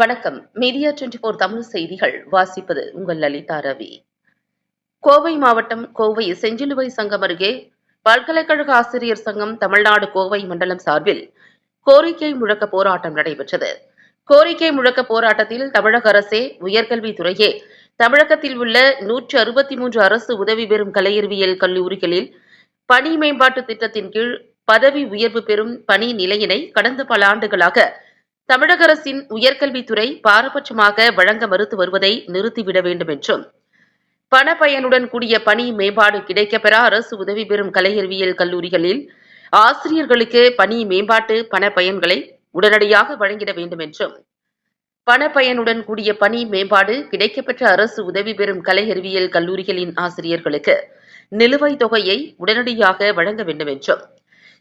வணக்கம். Media twenty four Tamil செய்திகள். வாசிப்பது உங்கள் லலிதா ரவி. கோவை மாவட்டம் கோவை செஞ்சிலுவை சங்கம் அருகே பல்கலைக்கழக ஆசிரியர் சங்கம் தமிழ்நாடு கோவை மண்டலம் சார்பில் கோரிக்கை முழக்க போராட்டம் நடைபெற்றது. கோரிக்கை முழக்க போராட்டத்தில் தமிழக அரசே உயர்கல்வித்துறையே தமிழகத்தில் உள்ள நூற்று அறுபத்தி மூன்று அரசு உதவி பெறும் கலையறிவியல் கல்லூரிகளில் பணி மேம்பாட்டு திட்டத்தின் கீழ் பதவி உயர்வு பெறும் பணி நிலையினை கடந்த பல ஆண்டுகளாக தமிழக அரசின் உயர்கல்வித்துறை பாரபட்சமாக வழங்க மறுத்து வருவதை நிறுத்திவிட வேண்டும் என்றும் பண பயனுடன் கூடிய பணி மேம்பாடு கிடைக்கப்பெற அரசு உதவி பெறும் கலையறிவியல் கல்லூரிகளில் ஆசிரியர்களுக்கு பணி மேம்பாட்டு பண பயன்களை உடனடியாக வழங்கிட வேண்டும் என்றும் பண பயனுடன் கூடிய பணி மேம்பாடு கிடைக்கப்பெற்ற அரசு உதவி பெறும் கலை அறிவியல் கல்லூரிகளின் ஆசிரியர்களுக்கு நிலுவைத் தொகையை உடனடியாக வழங்க வேண்டும் என்றும்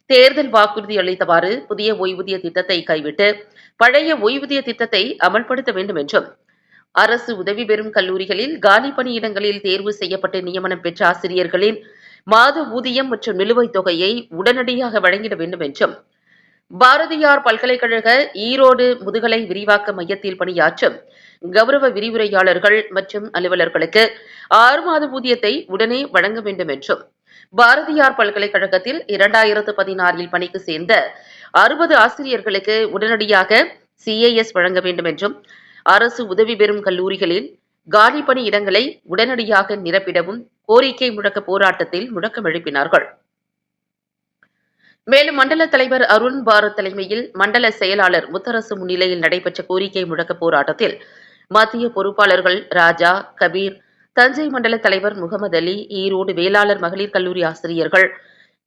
தேர்தல் வாக்குறுதி அளித்தவாறு புதிய ஓய்வூதிய திட்டத்தை கைவிட்டு பழைய ஓய்வூதிய திட்டத்தை அமல்படுத்த வேண்டும் என்றும். அரசு உதவி பெறும் கல்லூரிகளில் காலி பணியிடங்களில் தேர்வு செய்யப்பட்டு நியமனம் பெற்ற ஆசிரியர்களின் மாத ஊதியம் மற்றும் நிலுவைத் தொகையை உடனடியாக வழங்கிட வேண்டும் என்றும். பாரதியார் பல்கலைக்கழக ஈரோடு முதுகலை விரிவாக்க மையத்தில் பணியாற்றும் கௌரவ விரிவுரையாளர்கள் மற்றும் அலுவலர்களுக்கு ஆறு மாத ஊதியத்தை உடனே வழங்க வேண்டும் என்றும். பாரதியார் பல்கலைக்கழகத்தில் இரண்டாயிரத்து பதினாறில் பணிக்கு சேர்ந்த அறுபது ஆசிரியர்களுக்கு உடனடியாக சிஏஎஸ் வழங்க வேண்டும் என்றும் அரசு உதவி பெறும் கல்லூரிகளில் காலி பணி இடங்களை உடனடியாக நிரப்பிடவும் கோரிக்கை முழக்க போராட்டத்தில் முழக்கம் எழுப்பினார்கள். மேலும் மண்டல தலைவர் அருண் பாரத் தலைமையில் மண்டல செயலாளர் முத்தரசு முன்னிலையில் நடைபெற்ற கோரிக்கை முழக்க போராட்டத்தில் மத்திய பொறுப்பாளர்கள் ராஜா கபீர் தஞ்சை மண்டல தலைவர் முகமது அலி ஈரோடு வேளாளர் மகளிர் கல்லூரி ஆசிரியர்கள்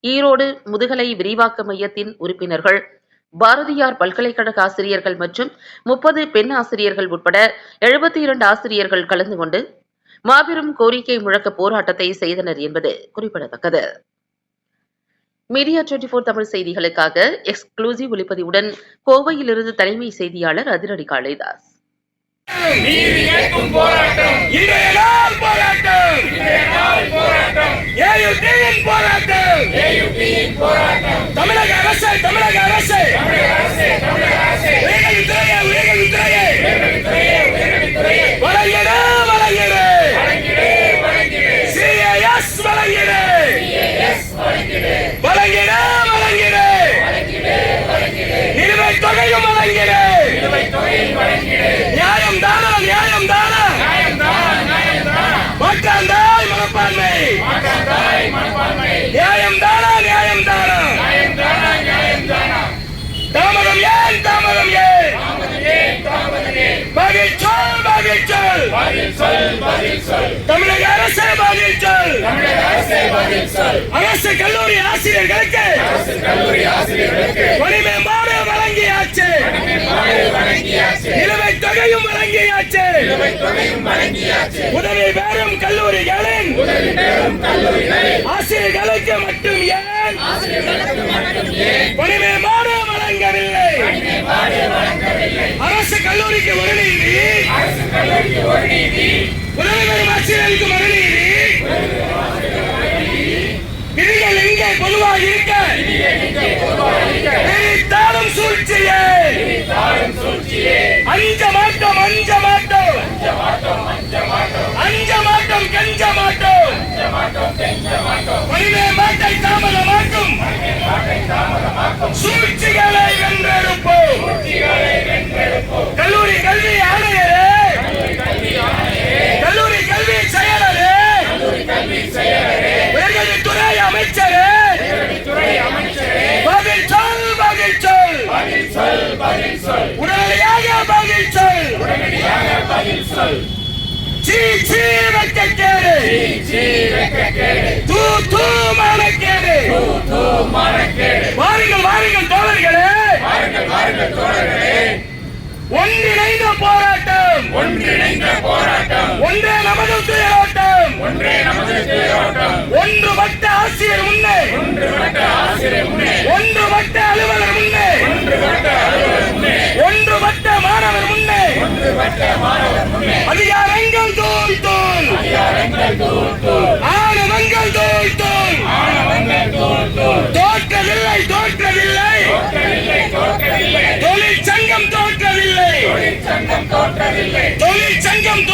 ஈரோடு முதுகலை விரிவாக்க மையத்தின் உறுப்பினர்கள் பாரதியார் பல்கலைக்கழக ஆசிரியர்கள் மற்றும் முப்பது பெண் ஆசிரியர்கள் உட்பட எழுபத்தி இரண்டு ஆசிரியர்கள் கலந்து கொண்டு மாபெரும் கோரிக்கை முழக்க போராட்டத்தை செய்தனர் என்பது குறிப்பிடத்தக்கது. மீடியா டுவெண்டி போர் தமிழ் செய்திகளுக்காக எக்ஸ்க்ளூசிவ் ஒளிப்பதிவுடன் கோவையிலிருந்து தலைமை செய்தியாளர் அதிரடி காளிதாஸ். நீதி கேட்கும் போராட்டம். இன்றைய நாள் போராட்டம். இன்றைய நாள் போராட்டம் ஏயுடியின் போராட்டம். ஏயுடியின் போராட்டம் தமிழக அரசு தமிழக அரசு தமிழக அரசு. தமிழக மனப்பான்மை. நியாயம் தானா நியாயம் தானா? தாமதம் ஏன் தாமதம் ஏன்? பதில் சொல் பதில் சொல் பதில் சொல் பதில் சொல் தமிழக அரசு பதில் சொல் தமிழக அரசு பதில் சொல் அரசு கல்லூரி ஆசிரியர்களுக்கு. அரசு கல்லூரி ஆசிரியர்களுக்கு. பணி மேம்பாடு வழங்கியாச்சு. நிலுவைத் தொகையும் வழங்கியாச்சு. உதவி பெறும் கல்லூரிகளின் ஆசிரியர்களுக்கு மட்டும் ஏன் பணி மேம்பாடு வழங்கவில்லை? அரசு கல்லூரிக்கு ஒரு நீதி. உதவி பெறும் ஆசிரியர்களுக்கு ஒரு நீதி. விதிகள் எங்கே பொதுவாக இருக்க. சூழ்ச்சியே. அஞ்ச மாட்டோம் அஞ்ச மாட்டோம். அஞ்ச மாட்டோம் கெஞ்ச மாட்டோம். மனிதே மாட்டை தாமதமாக்கும். சூழ்ச்சிகளை வென்றெடுப்போம். கல்லூரி கல்வி ஆணையரே. கல்லூரி கல்வி செயலரே உயர்கல்வித்துறை அமைச்சரே பதில் சொல் பதில் சொல் உடனடியாக பதில் சொல் சீ சீ வெட்கக்கேடு தூ தூ மானக்கேடு வாருங்கள் வாருங்கள் தோழர்களே. ஒன்றிணைந்த போராட்டம். ஒன்றிணைந்த போராட்டம் ஒன்றே நமது துயரோட்டம் ஒன்றே நமது தேரோட்டம் ஒன்றுபட்ட ஆசிரியர் முன்னே. ஒன்றுபட்ட ஆசிரியர் முன்னே ஒன்றுபட்ட அலுவலர் முன்னே. ஒன்றுபட்ட அலுவலர் முன்னே. தோற்றவில்லை தோற்றவில்லை தோற்கவில்லை தோற்கவில்லை. தொழிற்சங்கம் தோற்றவில்லை தொழிற்சங்கம்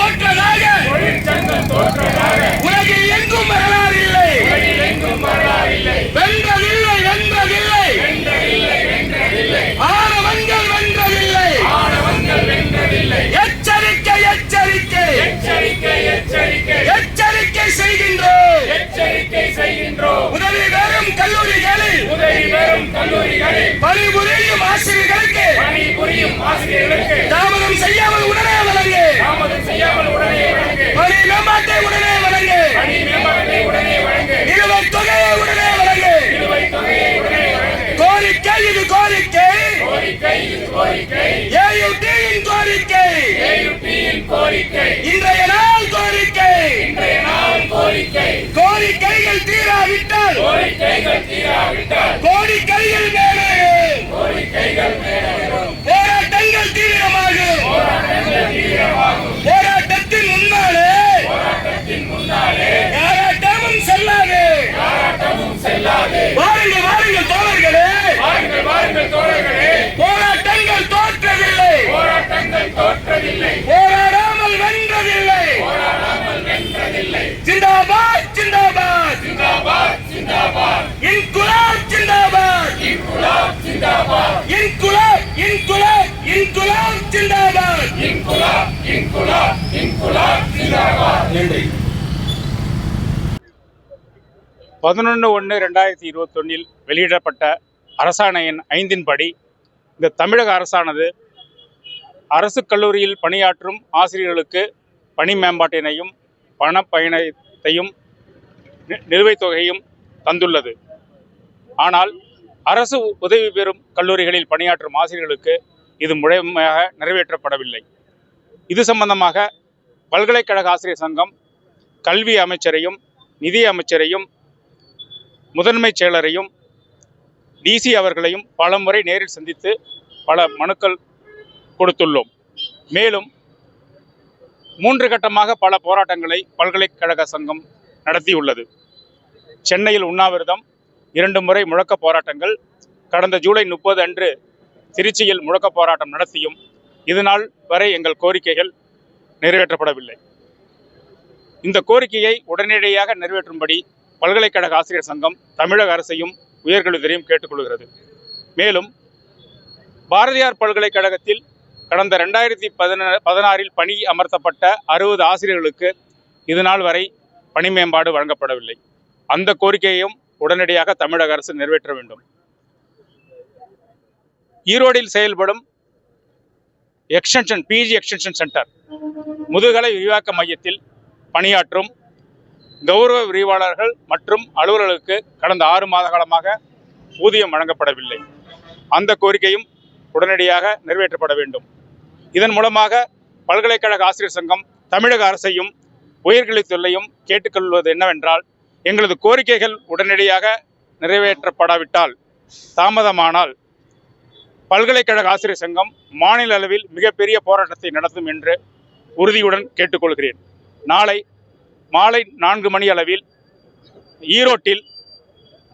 தொழிற்சங்கம் தோற்றதாக. உலகில் எங்கும் வரலாறு இல்லை வென்றதில்லை வென்றதில்லை. ஆணவங்கள் வென்றதில்லை. எச்சரிக்கை எச்சரிக்கை. எச்சரிக்கை எச்சரிக்கை. எச்சரிக்கை செய்கின்றோம். எச்சரிக்கை செய்கின்றோம். பெறும் கல்லூரிகளில் உதவி பெறும் கல்லூரிகளில் பணிபுரியும் ஆசிரியர்களுக்கு பணிபுரியும் ஆசிரியர்களுக்கு தாமதம் செய்யாமல் உடனே வழங்கு. தாமதம் செய்யாமல் உடனே வழங்கு. பணி மேம்பாட்டை உடனே வழங்கு பணி மேம்பாட்டை உடனே வழங்கு நிலுவைத் தொகையை உடனே வழங்கு நிலுவைத் தொகையை உடனே வழங்கு கோரிக்கை இது கோரிக்கை கோரிக்கை இது கோரிக்கை ஏயுடியின் கோரிக்கை ஏயுபியின் கோரிக்கை இன்றைய நாள் கோரிக்கை இன்றைய நாள் கோரிக்கை கோரிக்கைகள் தீராவிட்டால் கோரிக்கைகள் தீராவிட்டால் கோரிக்கைகள் மேலே கோரிக்கைகள் மேலும் போராட்டங்கள் தீவிரமாகும் போராட்டங்கள் தீவிரமாகும் போராட்டத்தின் முன்னாலே போராட்டத்தின் முன்னாலே யாராட்டமும் செல்லாது போராட்டமும் செல்லாது வாருங்கள் வாருங்கள் தோழர்களே வாருங்கள் வாருங்கள் தோழர்களே போராட்டங்கள் தோற்றவில்லை போராட்டங்கள் தோற்றதில்லை போராடாமல் வென்றதில்லை போராடாமல் வென்றதில்லை ஜிந்தாபாத் ஜிந்தாபாத் ஜிந்தாபாத் ஜிந்தாபாத் இன்குலாப் ஜிந்தாபாத் இன்குலாப் ஜிந்தாபாத். இன்குலாப் இன்குலாப் இன்குலாப் ஜிந்தாபாத். இன்குலாப் இன்குலாப் இன்குலாப் ஜிந்தாபாத். நன்றி. பதினொன்று ஒன்று ரெண்டாயிரத்தி இருபத்தொன்னில் வெளியிடப்பட்ட அரசாணையின் ஐந்தின்படி இந்த தமிழக அரசானது அரசு கல்லூரியில் பணியாற்றும் ஆசிரியர்களுக்கு பணி மேம்பாட்டினையும் பண பயணத்தையும் நி- நிலுவைத் தொகையும் தந்துள்ளது. ஆனால் அரசு உதவி பெறும் கல்லூரிகளில் பணியாற்றும் ஆசிரியர்களுக்கு இது முழுமையாக நிறைவேற்றப்படவில்லை. இது சம்பந்தமாக பல்கலைக்கழக ஆசிரியர் சங்கம் கல்வி அமைச்சரையும் நிதி அமைச்சரையும் முதன்மைச் செயலரையும் டிசி அவர்களையும் பல முறை நேரில் சந்தித்து பல மனுக்கள் கொடுத்துள்ளோம். மேலும் மூன்று கட்டமாக பல போராட்டங்களை பல்கலைக்கழக சங்கம் நடத்தியுள்ளது. சென்னையில் உண்ணாவிரதம் இரண்டு முறை முழக்க போராட்டங்கள் கடந்த ஜூலை முப்பது அன்று திருச்சியில் முழக்க போராட்டம் நடத்தியும் இதுநாள் வரை எங்கள் கோரிக்கைகள் நிறைவேற்றப்படவில்லை. இந்த கோரிக்கையை உடனடியாக நிறைவேற்றும்படி பல்கலைக்கழக ஆசிரியர் சங்கம் தமிழக அரசையும் உயர்கல்வித்துறையும் கேட்டுக்கொள்கிறது. மேலும் பாரதியார் பல்கலைக்கழகத்தில் கடந்த ரெண்டாயிரத்தி பதின பதினாறில் பணி அமர்த்தப்பட்ட அறுபது ஆசிரியர்களுக்கு இதுநாள் வரை பணி மேம்பாடு வழங்கப்படவில்லை. அந்த கோரிக்கையையும் உடனடியாக தமிழக அரசு நிறைவேற்ற வேண்டும். ஈரோடில் செயல்படும் எக்ஸ்டென்ஷன் பிஜி எக்ஸ்டென்ஷன் சென்டர் முதுகலை விரிவாக்க மையத்தில் பணியாற்றும் கௌரவ விரிவாளர்கள் மற்றும் அலுவலர்களுக்கு கடந்த ஆறு மாத காலமாக ஊதியம் வழங்கப்படவில்லை. அந்த கோரிக்கையும் உடனடியாக நிறைவேற்றப்பட வேண்டும். இதன் மூலமாக பல்கலைக்கழக ஆசிரியர் சங்கம் தமிழக அரசையும் உயர்கல்வித்துறையும் கேட்டுக்கொள்வது என்னவென்றால் எங்களது கோரிக்கைகள் உடனடியாக நிறைவேற்றப்படாவிட்டால் தாமதமானால் பல்கலைக்கழக ஆசிரியர் சங்கம் மாநில அளவில் மிகப்பெரிய போராட்டத்தை நடத்தும் என்று உறுதியுடன் கேட்டுக்கொள்கிறேன். நாளை மாலை நான்கு மணி அளவில் ஈரோட்டில்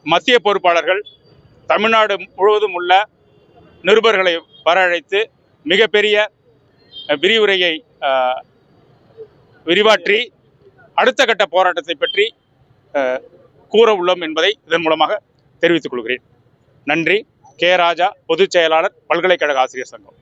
மத்திய பொறுப்பாளர்கள் தமிழ்நாடு முழுவதும் உள்ள நிருபர்களை வரழைத்து மிகப்பெரிய விரிவுரையை விரிவாற்றி அடுத்த கட்ட போராட்டத்தை பற்றி கூற உள்ளோம் என்பதை இதன் மூலமாக தெரிவித்துக் கொள்கிறேன். நன்றி. கே. ராஜா பொதுச் செயலாளர் பல்கலைக்கழக ஆசிரியர் சங்கம்.